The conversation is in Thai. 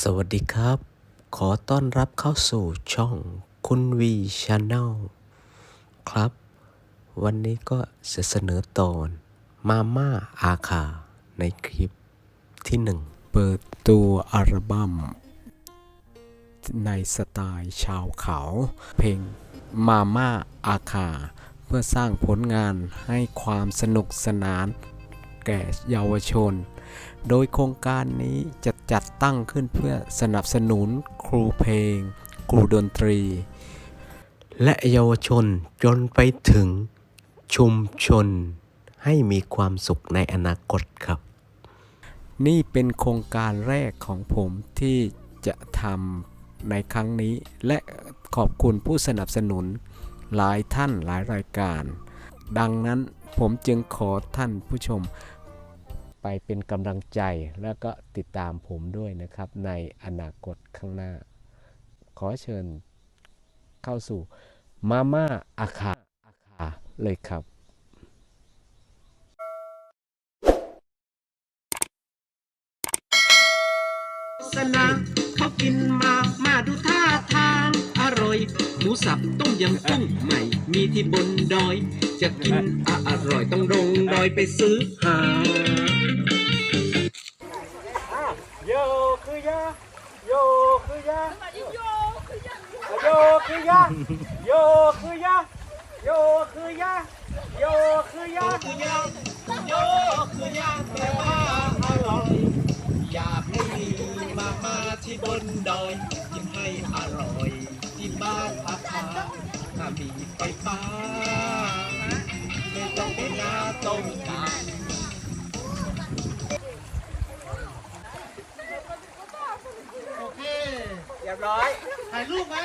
สวัสดีครับ ขอต้อนรับเข้าสู่ช่องคุณวีชาแนลครับ วันนี้ก็จะเสนอตอน มาม่าอาคา ในคลิปที่หนึ่งเปิดตัวอัลบั้มในสไตล์ชาวเขา เพลงมาม่าอาคา เพื่อสร้างผลงานให้ความสนุกสนาน แก่เยาวชน โดยโครงการนี้จะจัดตั้งขึ้นเพื่อสนับสนุนครูเพลง ครูดนตรี และเยาวชนจนไปถึงชุมชนให้มีความสุขในอนาคตครับ นี่เป็นโครงการแรกของผมที่จะทำในครั้งนี้ และขอบคุณผู้สนับสนุนหลายท่านหลายรายการ ดังนั้นผมจึงขอท่านผู้ชมไปเป็นกำลังใจแล้วก็ติดตามผมด้วยนะครับ ในอนาคตข้างหน้า ขอเชิญเข้าสู่มาม่าอาคาอาคาเลยครับสนาเขากินมา สับต้มยำกุ้งใหม่มีที่บนดอย จะกินอะอร่อยต้องลงดอยไปซื้อหาโยคือยาโยคือยาโยคือยาโยคือยาโยคือยาโยคือยาโยคือยาโยคือย่างแปลว่าอร่อยอยากให้มามาที่บนดอยกินให้อร่อย มีไฟฟ้าไม่ต้องเป็นน้าต้มกันเรียบร้อยถ่ายรูปไหม